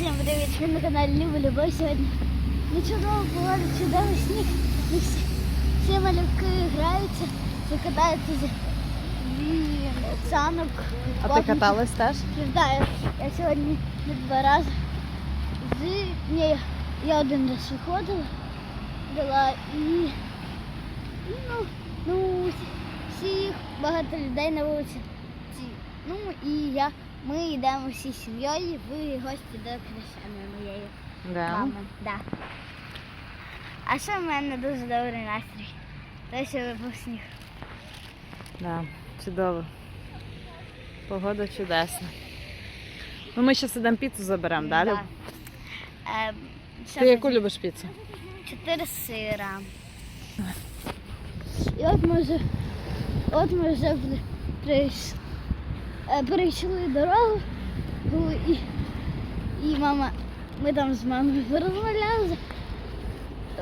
Всім привіт, ви на каналі Люба Любов сьогодні. Ну чудово погода, чудовий сніг. І всі, всі малюки граються, всі катаються з санок. А ти каталась теж? Так, я сьогодні не два рази. З... Ні, я один раз виходила, і і, ну, ну, всіх багато людей на вулиці. Ну і я. Ми йдемо всі сім'єю в гості до хрещеної моєї Да. мами. Да. А ще в мене дуже добрий настрій. Те, що випав сніг. Да. Чудово. Погода чудесна. Ну, ми зараз ідемо піцу заберемо, да, Люб? Е, Ти яку буде? любиш піцу? Чотири сира. І от ми вже, от ми вже при- прийш- е, перейшли дорогу. І, і мама, ми там з мамою порозмовляли.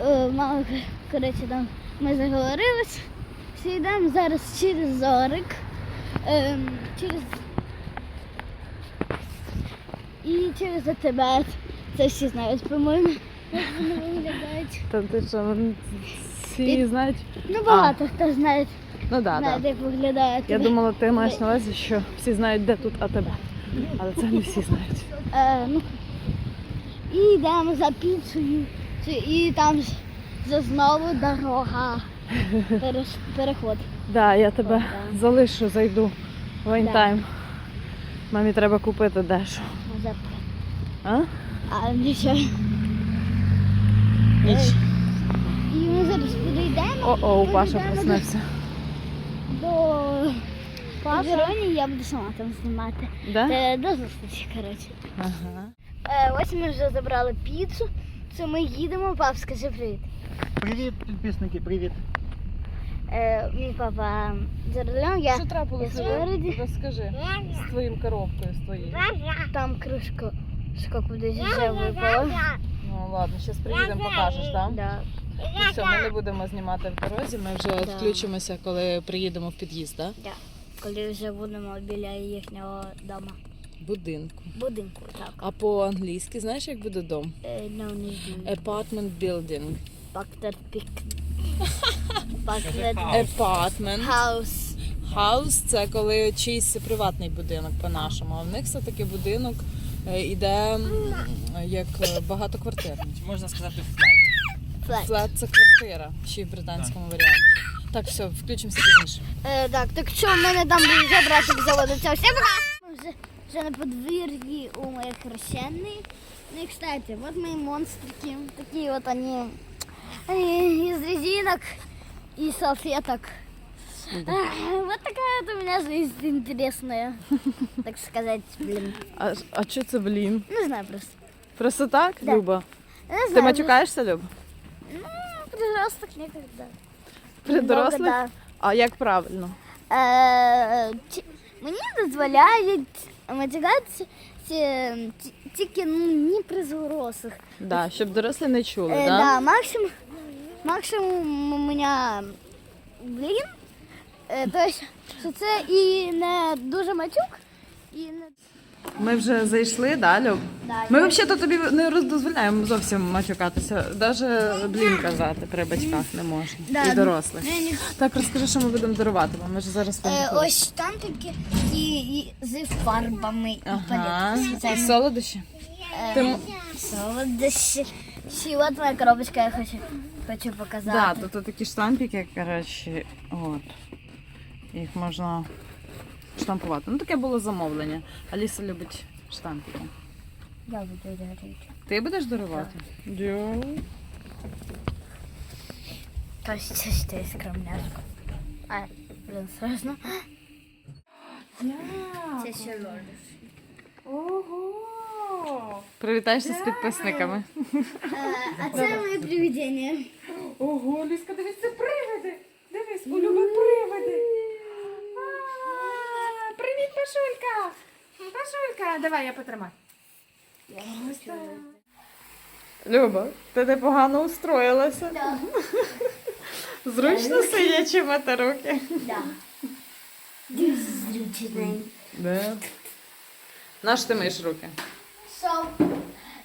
Е, Мама, коротше, там ми заговорилися. Всі йдемо зараз через зорик. Ем, через і через АТБ. Це всі знають, по-моєму, як вони виглядають. Та ти що, всі знають? Ну, багато хто знає, Ну так, да, як виглядає Я думала, ти маєш на увазі, що всі знають, де тут АТБ. Але це не всі знають. Е, ну, і йдемо за піцею. Це- І там ж- знову дорога. Переш, переход. Да, я тебе Да. залишу, зайду в Да. вайнтайм. Мамі треба купити дещо. Назад. А? А нічого. Ніч. І ми зараз підійдемо. О-о, Паша проснувся. До Вероні, я буду сама там знімати. Да? Е, До зустрічі, коротше. Ага. Е, ось ми вже забрали піцу. Це ми їдемо, пап, скажи привіт. Привіт, підписники, привіт. Е, мій папа за рулем, я Що трапилося? спереді. Розкажи. З твоїм коробкою, з твоєю. там кришка шка кудись вже випала. Ну ладно, зараз приїдемо, покажеш, так? Да. Ну все, ми не будемо знімати в дорозі, ми вже Да. включимося, коли приїдемо в під'їзд, так? Да. Коли вже будемо біля їхнього дома. Будинку. Будинку, так. А по-англійськи знаєш, як буде дом? Е, ну, не знаю. Apartment building. Пактер пік. Пактер Apartment. хаус. House – це коли чийсь приватний будинок по-нашому. А в них все-таки будинок е, іде як е, багатоквартирний. Можна сказати флет. Флет. Флет це квартира, ще й в британському варіанті. Так, все, включимося пізніше. Е, так, так що в мене там буде забрати заводиться. Всім пока! Ми вже, вже на подвір'ї у моїх хрещеної. Ну і, кстати, вот мои монстрики. Такие вот они э, из резинок и салфеток. Ах, Вот такая вот у меня жизнь интересная, так сказать, блин. А, а що це, блін? Не знаю просто. Просто так, Да. Люба? Не Ти знаю, матюкаєшся, Люба? При дорослих? да. А як правильно? Е, ті- мені дозволяють матюкатися ті- ті- тільки ну, не при взрослих. Да, щоб дорослі не чули, Е, да? да, максимум, максимум у мене блін. Е, тобто, що це і не дуже матюк, і не Ми вже зайшли, да, Люб? да, Ми взагалі тобі не дозволяємо зовсім матюкатися. Навіть блін казати при батьках не можна. Да, І ну, дорослих. Так, розкажи, що ми будемо дарувати, бо ми ж зараз Е, поїхали. ось штампики і, і з фарбами і Ага, і спеціальними. солодощі. Ти м- Солодощі. Ще от моя коробочка, я хочу, хочу показати. Да, тут такі штампики, коротше, от. Їх можна штампувати. Ну, таке було замовлення. Аліса любить штампики. Я буду дарити. Ти будеш дарувати? Дю. Кажется, что я скромняшка. А, блин, страшно. Це ще лордиш. Ого! Привітайся з підписниками. А це моє привидення. Ого, Ліска, дивись, це привиди. Дивись, у Люби привиди. Пашулька. Пашулька, давай я потримаю. Люба, ти непогано устроїлася. Да. Зручно сидячи мати руки. Да. Дуже зручний. Да. Наш ти миєш руки? So,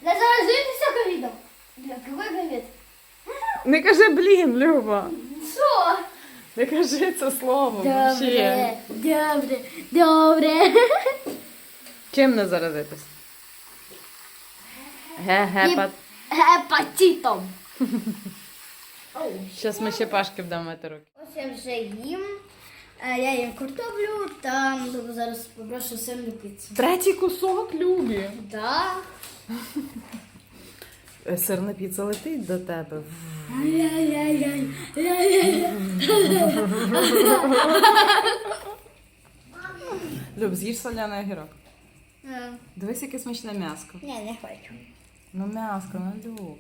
Не заразитися ковідом. Бля, какой ковід? Не кажи блін, Люба. Що? Не кажи це слово. вообще. добре, добре. Чим не заразитись? Ге-гепат. Гепатитом. Зараз ми ще пашки будемо мити руки. Ось я вже їм. Е, Я їм картоплю та зараз попрошу сирну піцу. Третій кусок Любі. Да. Е, Сирна піца летить до тебе. Люб, з'їж соляний огірок. Е, Дивись, яке смачне м'яско. Ні, не хочу. Ну м'яско, ну Люб.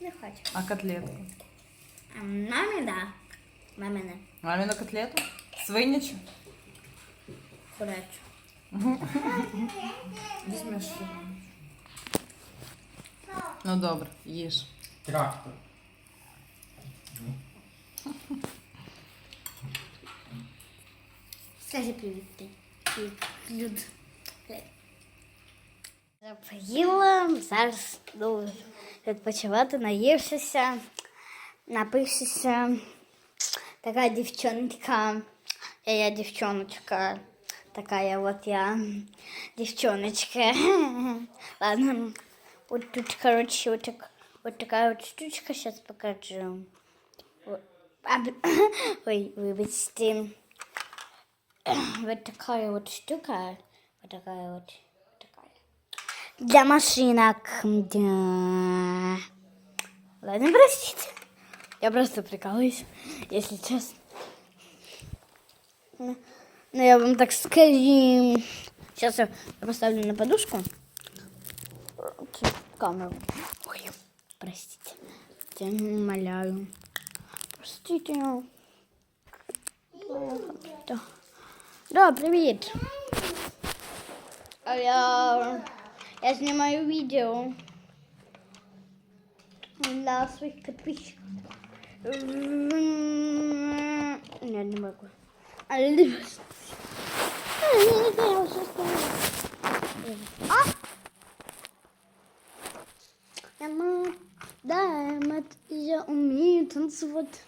Не хочу. А котлетку? А мамі да. Мамі не. Маміну котлету? Свинячу? Курячу. Візьмеш. Ну добре, їж. Трактор. Скажи привіт ти. Привіт, Люд. Я поїла, зараз ну, відпочивати, наївшися, напившися. Така дівчонка. Я, я дівчоночка. Такая вот я девчоночка. Ладно. Вот тут, короче, вот, так, вот такая вот штучка. Сейчас покажу. Вот. Ой, выбачьте. Вот такая вот штука. Вот такая вот. вот такая. Для машинок. Да. Ладно, простите. Я просто прикалываюсь, если честно. Ну, ну, я вам так скажу. Сейчас я поставлю на подушку. Чё, Камеру. Ой, простите. Я умоляю. Простите. Да. Да, привет. А я, я снимаю видео для своих подписчиков. Нет, не могу. А, не- А, я не знаю, что сказать. А? Я ма- Да, мат, я умею танцевать.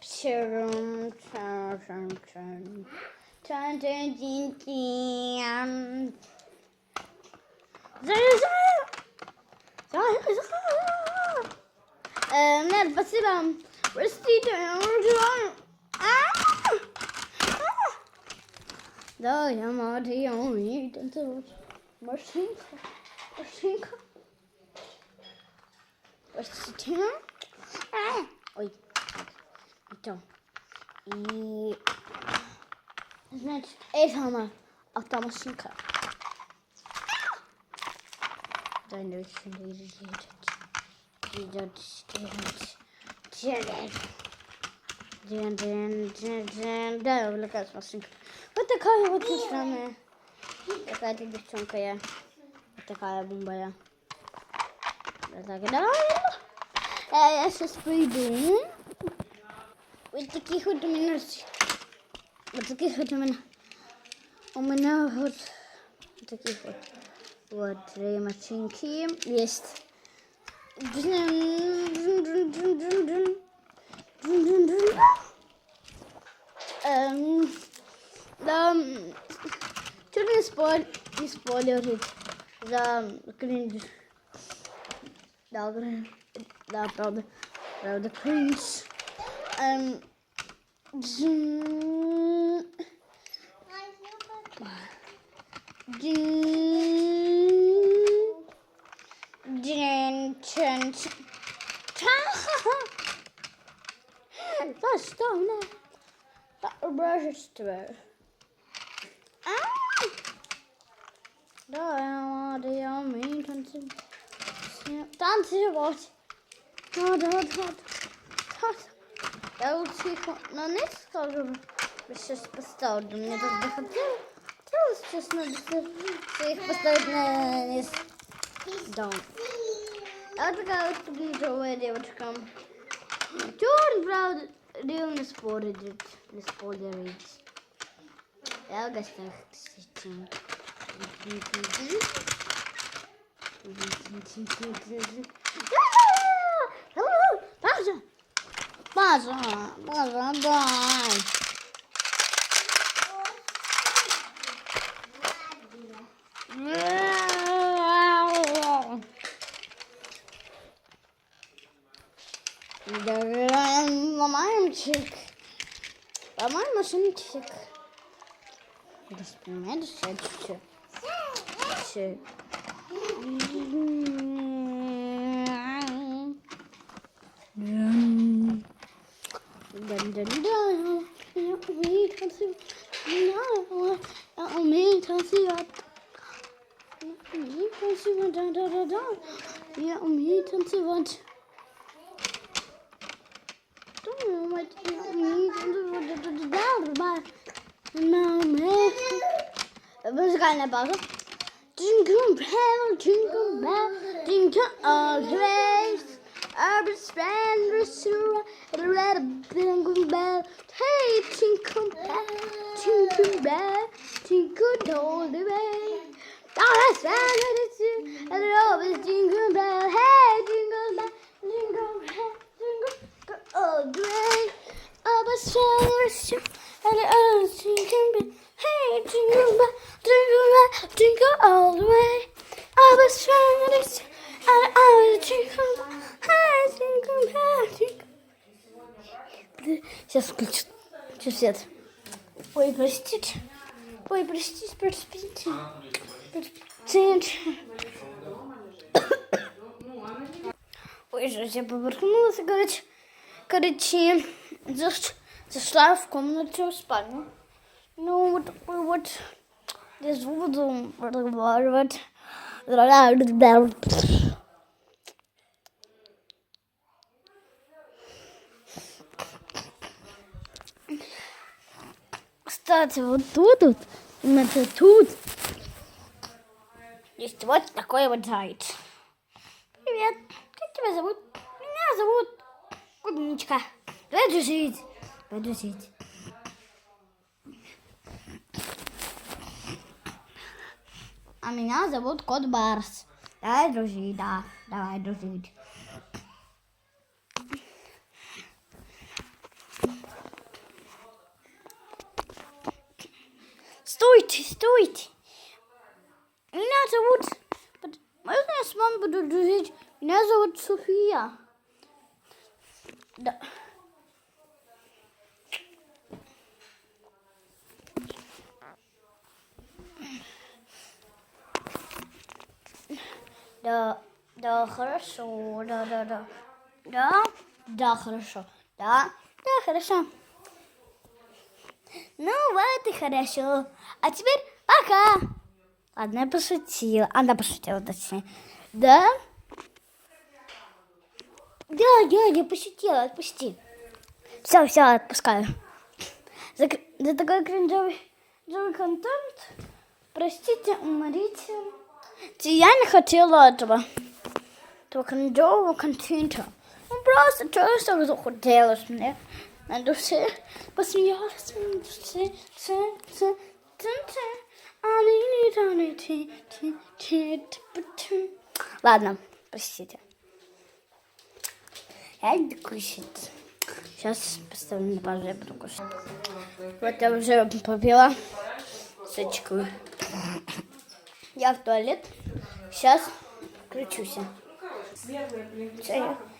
Чарум, чарум, чарум. Чан-чан-чин-чин. Зай-зай. Зай-зай. Э, Нет, спасибо. Простите, я уже- А! А! Да, я мать, я умею танцевать. Машинка, машинка. Простите. А! Ой, это. И... Значит, это она, автомашинка. Да, не очень идет. Идет, идет, идет. Дин, дин, дин, дин. Да, увлекаюсь машинкой. Вот такая вот я самая. Такая-то девчонка я. Вот такая бомба я. Вот так, да. Э, Я сейчас пойду. Вот таких вот у меня... с- Вот таких вот у меня... У меня вот... вот таких вот... Вот три машинки есть. Эм, да, что не спой, не спойлерить за кринж. Да, гр- да, правда, правда, кринж. Эм, джин- джин- джин- чен- чен- За что мне? Да, убожество. А! Да, я надо, я умею танцевать. Танцевать. Да, да, да. да. Я лучше их на низ скажу. Сейчас поставлю. Мне так бы хотелось. Хотелось, честно, бы их поставить на низ. Да. Я вот такая вот ближовая девочка. Чорт, правда, не спорить, не спойлерить. Я в гостях сидим. Bazı. Bazı. Bazı. Bazı. Damarım çık. Damar mı şimdi çık? Resmime düşer çık. kussen. Ja, omheen dansen, want... Toen ja je omheen dansen, want... Maar... nou om We gaan naar pauze. Jingle bell, jingle bell, jingle all the way. Urban splendor, surround the red jingle bell. Hey, jingle bell, jingle bell, jingle all the way. All the sun, and the always jingle bell. Hey, jingle bell, jingle bell, jingle all the way. Splendor, surround and the always jingle bell. Hey, jingle bell, jingle bell, jingle all the way. I was trying to and I was jingle bell. Hey, jingle bell, jingle. Сейчас включу. Сейчас свет. Ой, простите. Ой, простите, простите. Простите. Ой, что я повернулась, короче. Короче, заш- зашла в комнату, в спальню. Ну, вот вот здесь буду разговаривать. Кстати, вот тут, вот, именно тут, есть вот такой вот заяц. Привет, как тебя зовут? Меня зовут Клубничка. Давай дружить. Давай дружить. А меня зовут Кот Барс. Давай дружить, да. Давай дружить. Стойте, стойте. Меня зовут... под- Можно я с вами буду дружить? Меня зовут София. Да. Да, Хорошо, да, да, да. Да, да, хорошо. Да, да, хорошо. Ну вот и хорошо. А теперь пока. Ладно, я пошутила. Она пошутила, точнее. Да? Да, я, я пошутила, отпусти. Все, все, отпускаю. За, за такой кринжовый контент, простите, уморите. Я не хотела этого. Då kan jag och kontinta. Och bra så törstar och så hotellet som det. Men då ser vad som görs. Se, se, se, se, se. Ладно, простите. Я иду кушать. Сейчас поставлю на паузу, я буду кушать. Вот я уже попила сочку. Я в туалет. Сейчас включусь. Я,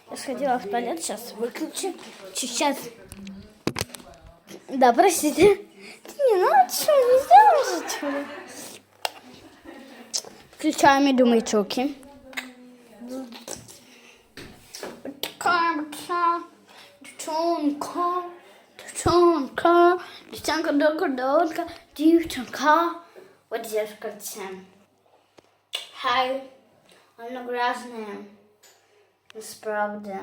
я сходила в туалет, сейчас выключу. Сейчас. Да, простите. Не, ну что, не сделаем же что Включаем и думаю, чоки. Девчонка, девчонка, девчонка, донка, донка, девчонка. Вот девчонка. Хай, оно грязное. Справді.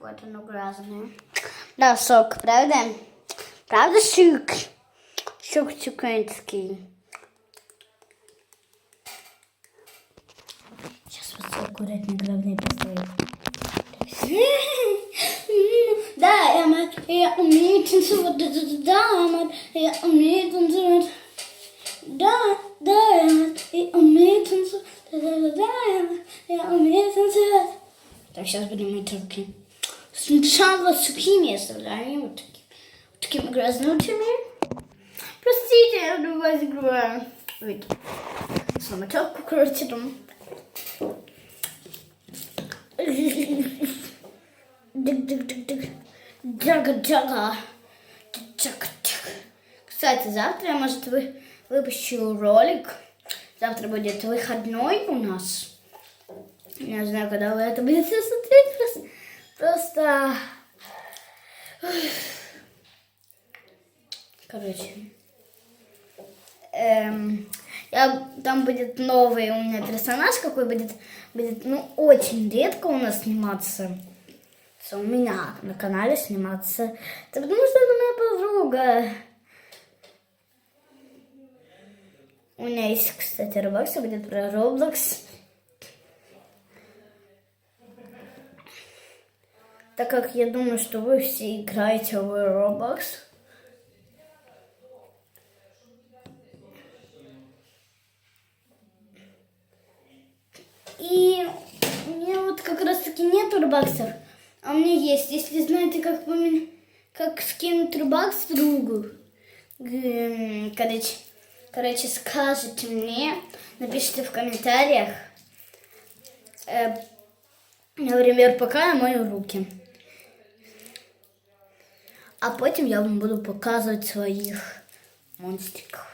Вот оно грязное. Да, сок, правда? Правда, щук? Щук чукинський. Сейчас вот свой аккуратно главное поставить. Да, я, я умею танцевать, да, я умею танцевать. Да, так, сейчас будем мыть руки. Сначала сухими оставляем, вот такими, вот такими грязнутыми. Простите, я у вас играю. Ой, самотелку, короче, там. Кстати, завтра, может, вы выпущу ролик. Завтра будет выходной у нас. Не знаю, когда вы это будете смотреть. Просто... Короче. Эм, я, там будет новый у меня персонаж, какой будет, будет, ну, очень редко у нас сниматься. У меня на канале сниматься. Это потому что это моя подруга. У меня есть, кстати, Roblox, будет про Roblox. Так как я думаю, что вы все играете в Roblox. И у меня вот как раз таки нет рубаксов, а у меня есть. Если знаете, как, помен- как скинуть рубакс другу, короче, короче, скажите мне, напишите в комментариях, э, например, пока я мою руки. А потім я вам буду показувати своїх монстриків.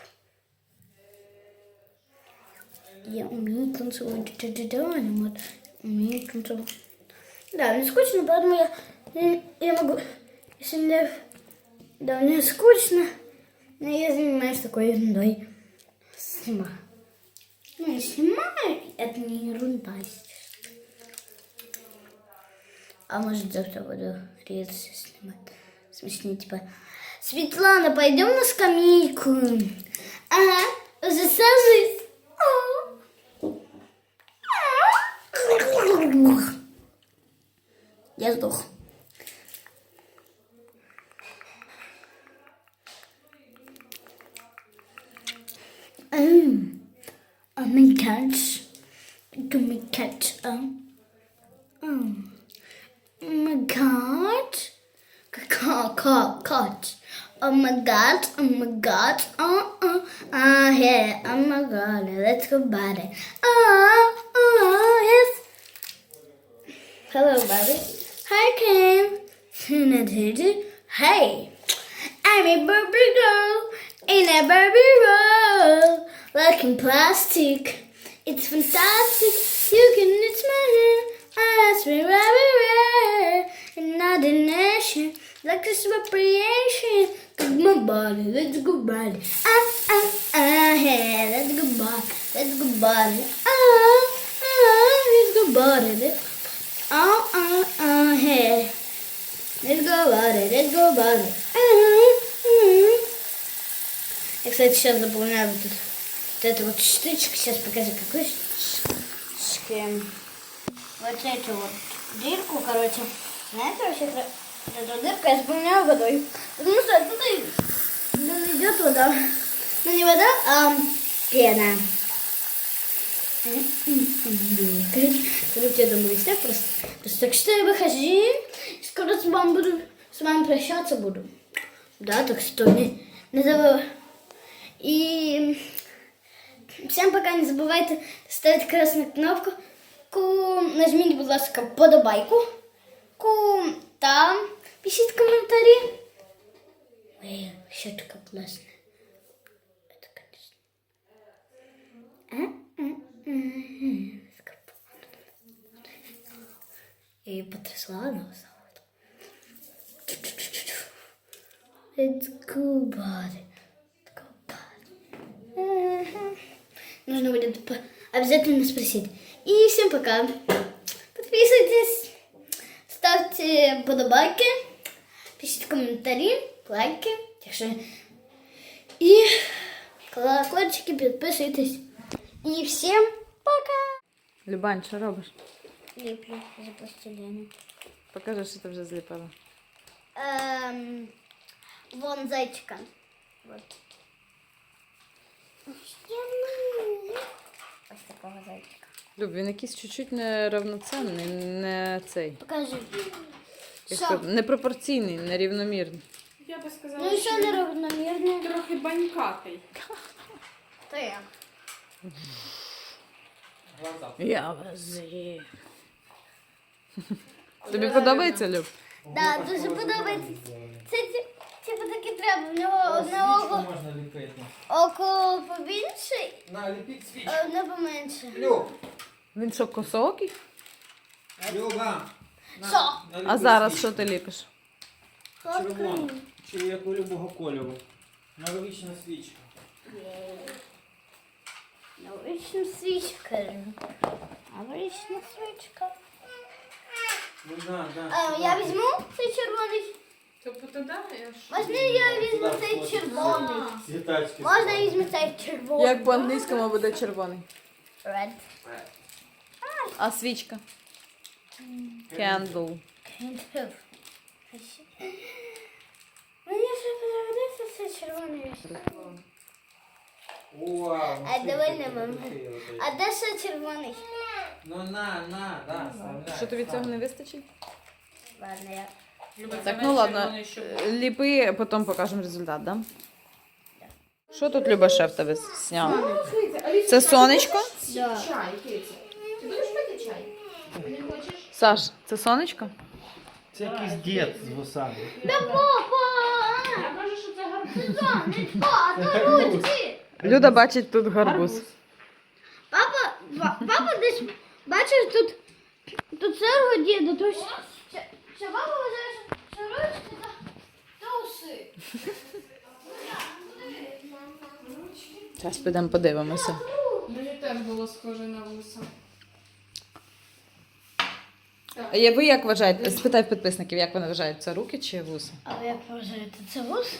Я умею танцевать. Да-да-да, вот. Умею танцевать. Да, мне скучно, поэтому я, я, я могу... Если мне... Да, мне скучно, но я занимаюсь такой ерундой. Снимаю. Ну, не снимаю, это не ерунда. А может завтра буду рельсы снимать. В смысле, типа... Светлана, пойдем на скамейку. Ага, уже сажусь. Я сдох. work in plastic. It's fantastic. You can knit my hair. That's rare, Another nation. Like this appropriation. Cook my body. Let's go body. Ah, ah, ah. Hey, let's go body. Let's go body. Ah, ah. Let's go body. Let's go body. Ah, ah, ah. Hey. Let's go body. Let's go body. Ah, ah. Jak sobie trzeba zapominać, вот, эту- вот штучку. Сейчас покажу, какую штучку. Вот эту вот дырку, короче. Знаете, вообще, эту дырку я заполняю водой. Потому что оттуда и- идет вода. Ну, не вода, а пена. Короче, я думаю, все просто, просто так что я выхожу, скоро с вами буду, с вами прощаться буду. Да, так что не, не забывай. И всем пока не забывайте ставить красную кнопку. Ку, нажміть, будь ласка, подобайку. Ку, там пишіть коментарі. Ой, що така класна. Это, конечно. М-м-м. Я ее потрясла, она встала. It's cool body. It's cool body. Нужно будет обязательно спросить. И всем пока. Подписывайтесь, ставьте подобайки, пишите комментарии, лайки. Так что... И колокольчики, подписывайтесь. И всем пока. Любань, що робиш? Леплю за пластилина. Покажи, що ти вже зліпила. Эм, вон зайчика. Вот. Ось такого зайчика. Люб, він якийсь чуть-чуть неравноценний, не цей. Покажи. Як Що? непропорційний, нерівномірний. Я би сказала, Ну і що що він трохи банькатий. То я. Глаза. Я вас з'їм. Тобі подобається, Люб? Да, дуже подобається. Це ті- типу таке треба. В нього одне око, можна ліпити. око побільше, На, ліпіть свічку. а одне поменше. Люб, Він що, косоокий? Люба. На, Що? наліпи А зараз свічку. що ти ліпиш? Червону. Чи як у любого кольору. Новорічна свічка. Новорічна свічка. Новорічна свічка. Ну да, да. А, я візьму цей червоний. Тобто тоді я ж... Можна я візьму цей червоний? Можна я візьму цей червоний? Як по-англійському буде червоний. Red. А свічка? Candle. Мені ще подобається цей червоний. А, давай маму. крутий отей. А де ще червоний? Ну на, на, да. Що тобі цього не вистачить? Ладно, я. Так, ну ладно. Ліпи, потім покажемо результат, да? Що тут Люба шеф тебе зняв? Це сонечко? Да. Чай, Киця. Ти будеш пити чай? Не хочеш? Саш, це сонечко? Це якийсь дід з вусами. Да папа! Я кажу, що це гарбуз. Сонечко, а то ручки! Люда бачить тут гарбуз. Папа, папа десь, бачиш, тут, тут цього діда, то ж, що, що папа вважає, що, що ручки та, та уси. Зараз підемо подивимося. Мені теж було схоже на вуса. А я- ви як вважаєте? Спитай в підписників, як вони вважають, це руки чи вуси? А ви як вважаєте, це вус?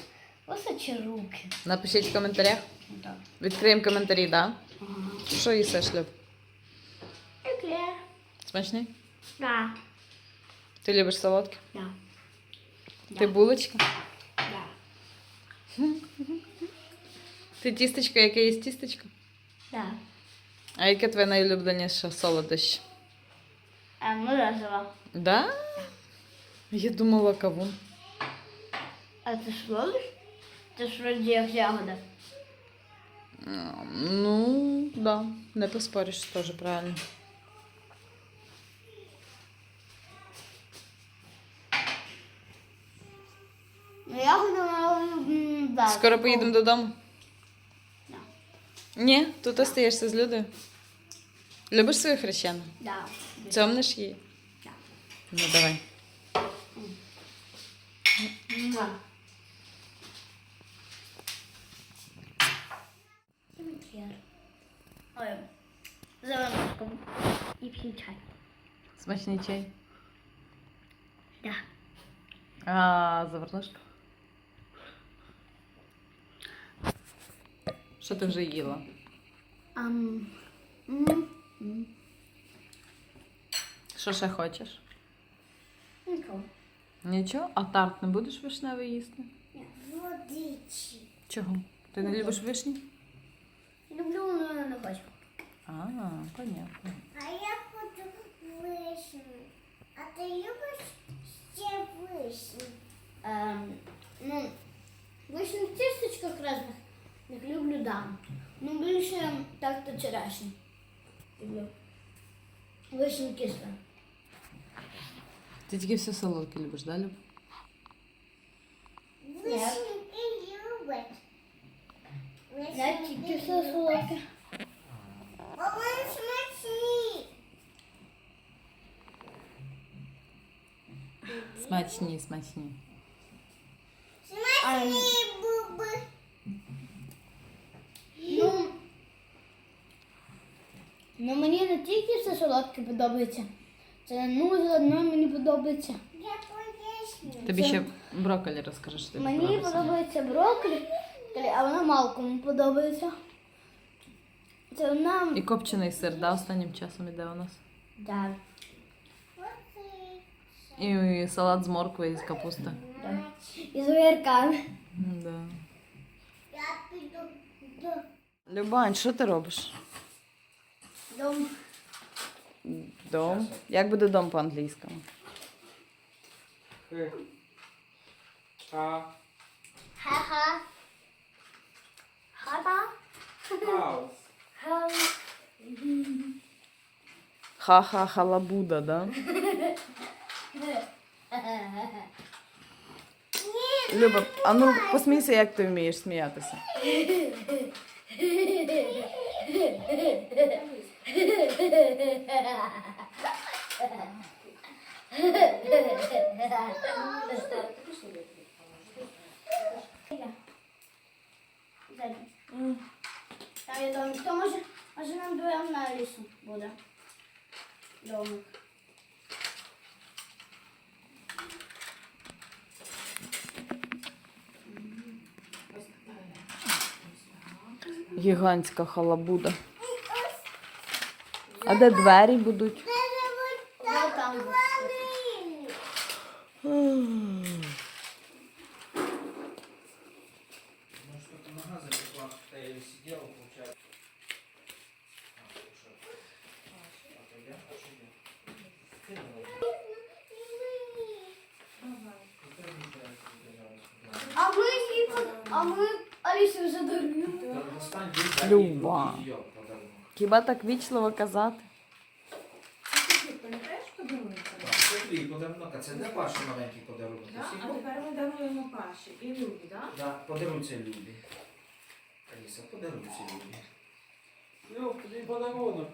Вуса чи руки? Напишіть в коментарях. Так. Відкриємо коментарі, да? Що їсиш, Люб? Окей. Смачний? Да. Ти любиш солодке? Да. Ти булочка? Да. Ти тістечко, яке є тістечко? Да. А яке твоє найулюбленіше солодощ? А морозиво. Да? Я думала кавун. А ти ж ловиш? Ж вроді як ягода. Ну, да, не поспориш, теж правильно. Ну ягода, м, да. Скоро поїдемо додому? Да. Ні, тут остаєшся з Людою. Любиш свою хрещену? Да. Цьомнеш її? Да. Ну давай. Муа. Ой. І п'ю чай. Смачний чай. Да. А, заварнушка. Що ти вже їла? Ам. м, м. Що ще хочеш? Нікого. Нічого? А тарт не будеш вишневий їсти? Водичі. Чого? Ти не любиш вишні? Люблю, але не хочу. А, понятно. А я хочу вишню. А ти любиш ще вишню? Ем, ну, вишні в тістечках різних не люблю дам. Ну, більше так то черешні. Люблю. Вишні кисле. Ти тільки все солодке любиш, да, Люб? Вишеньки любить. Я тільки все солодке. Бо вони смачні. Смачні, смачні. Смачні Солодке подобається. Це ну заодно мені подобається. Я поясню. Тобі ще брокколі розкажи, що тобі Мені подобається. подобається брокколі, а вона малкому подобається. Це вона. І копчений сир, да, останнім часом іде у нас. Да, І, і салат з моркви і з капусти. да. І з огірками. Да. Я піду до Любань, що ти робиш? Дом. Дом. Як буде дом по-англійському? Х. Ха. Ха-ха. Хата. Хаус. Ха. Ха-ха, халабуда, да? Люба, а ну посмійся, як ти вмієш сміятися. Там є домик. То може, може нам беремо на лісу буде. Домик. Гігантська халабуда. А де двері будуть? получается. А, слушай. А то я, а что я? Ты давай. Ну, ты не знаешь, где я А ми її под- а ми Алісі вже даруємо. Да достань, дай Люба. ей её подарунок. Хіба так вічливо казати? Подарунок, це для Паші маленький подарунок. Да? Всі А тепер ми даруємо Паші і Любі, так? Да, подаруйте люди. Алиса, подаруйте люди. Люк, тобі подарунок.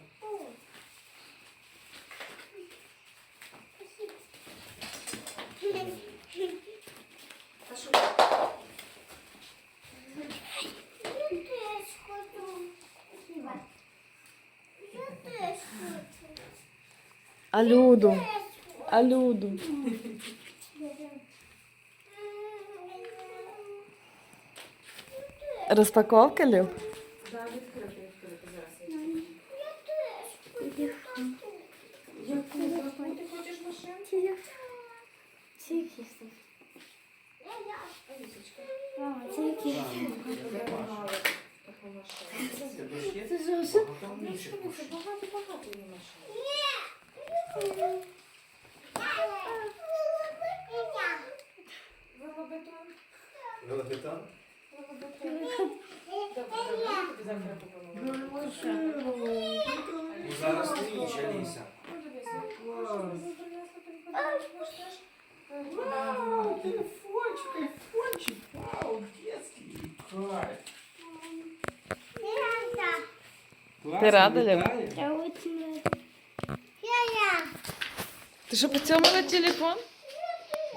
А що? А люду? А люду? Розпаковка, Люб? Да, відкрити, відкрити зараз. Ти хочеш машинку? Це які? Для Паші. Мало таку машинку. Тебе ж є? Це зовсім. Багато Ну, інших що машин. це багато-багато є машин. Велобетон. Велобетон? Велобетон. Добре, добре, тобі завтра. Ну, зараз ніч, Аліса. Ти? Можеш теж? Вау, телефончик, айфончик. Вау, детский. Кайф. Ти рада? Вітаю. Я очень Ти що по цьому на телефон?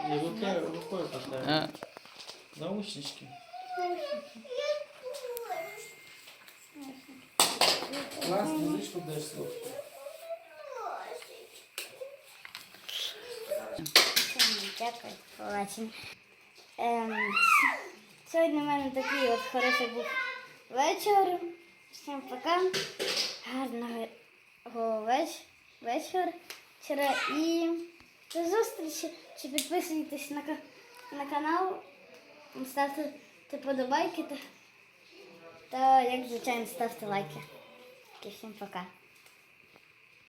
Не рукой, рукой поставь. А. Наушнички. Класс, музычку даешь слушать. Дякую, побачення. Ем, сьогодні в мене такий от хороший був вечір. Всім пока. Гарного веч- вечора. І до зустрічі. Чи підписуйтесь на, на канал, ставте подобайки та, та як звичайно ставте лайки. Всім пока.